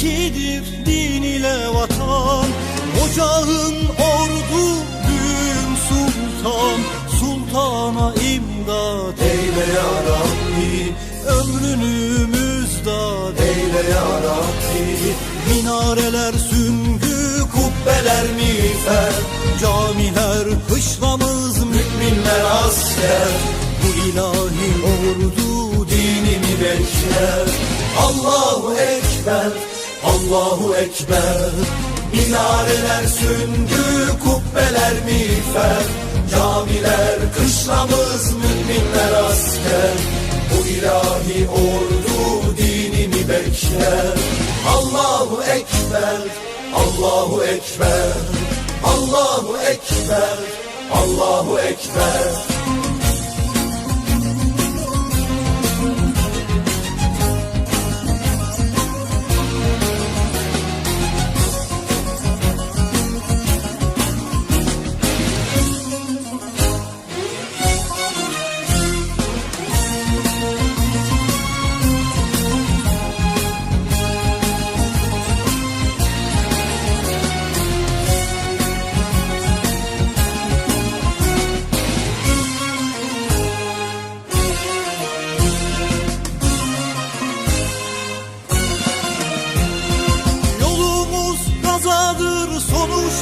ilkidir din ile vatan. Ocağın ordu düğüm sultan. Sultana imdat eyle ya Rabbi. Ömrünü müzdat eyle ya Rabbi. Minareler süngü kubbeler miğfer. Camiler hışlamız müminler asker. Bu ilahi ordu dinini bekler. Allahu Ekber. Allahu Ekber. Minareler süngü kubbeler miğfer. Camiler kışlamız müminler asker. Bu ilahi ordu dinimi bekler. Allahu Ekber Allahu Ekber. Allahu Ekber Allahu Ekber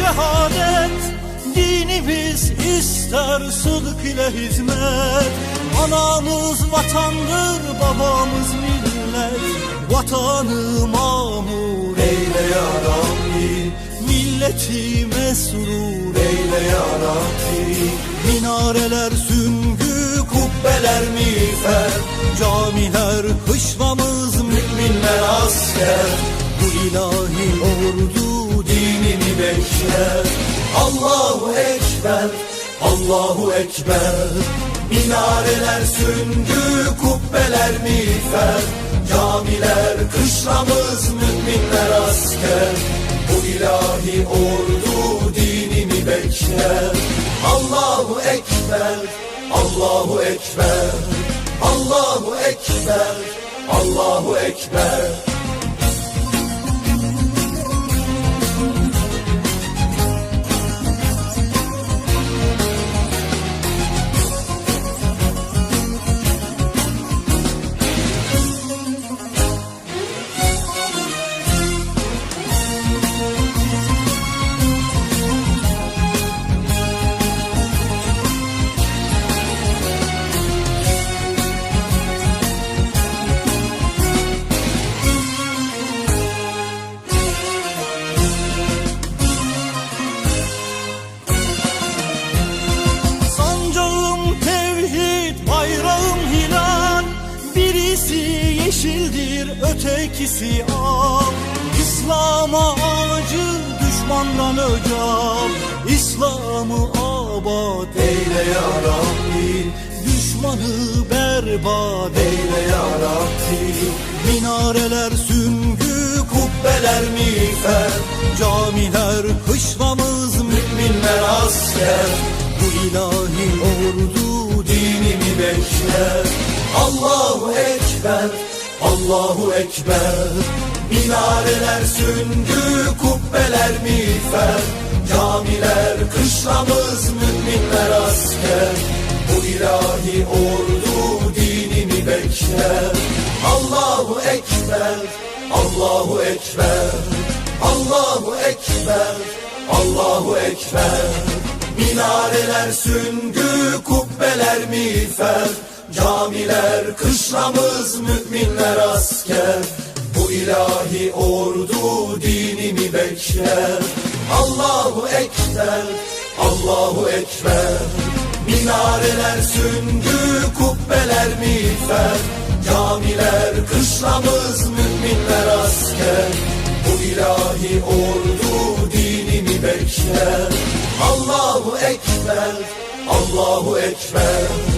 şehadet Dinimiz ister sıdk ile hizmet. Anamız vatandır babamız millet. Vatanı mamur eyle ya Rabbi. Milleti mesrur eyle ya Rabbi. Minareler süngü kubbeler miğfer. Camiler kışlamız müminler asker. Bu ilahi ordu dinini bekler Allahu Ekber Allahu Ekber. Minareler süngü kubbeler miğfer. Camiler kışlamız müminler asker. Bu ilahi ordu dinini bekler Allahu Ekber Allahu Ekber. Allahu Ekber Allahu Ekber yeşildir, ötekisi al İslam'a acı, düşmandan öcal İslam'ı abad eyle ya Rabbi. Düşmanı berbat eyle ya Rabbi. Minareler süngü, kubbeler miğfer. Camiler kışlamız, müminler asker. Bu ilahi ordu dinimi bekler. Allahu Ekber, Allahu Ekber. Minareler süngü, kubbeler miğfer. Camiler kışlamız, müminler asker. Bu ilahi ordu dinimi bekler. Allahu Ekber, Allahu Ekber. Allahu Ekber, Allahu Ekber. Minareler süngü, kubbeler miğfer Camiler kışlamız, müminler asker. Bu ilahi ordu dinimi bekler. Allahu Ekber, Allahu Ekber. Minareler süngü, kubbeler miğfer. Camiler kışlamız, müminler asker. Bu ilahi ordu dinimi bekler. Allahu Ekber, Allahu Ekber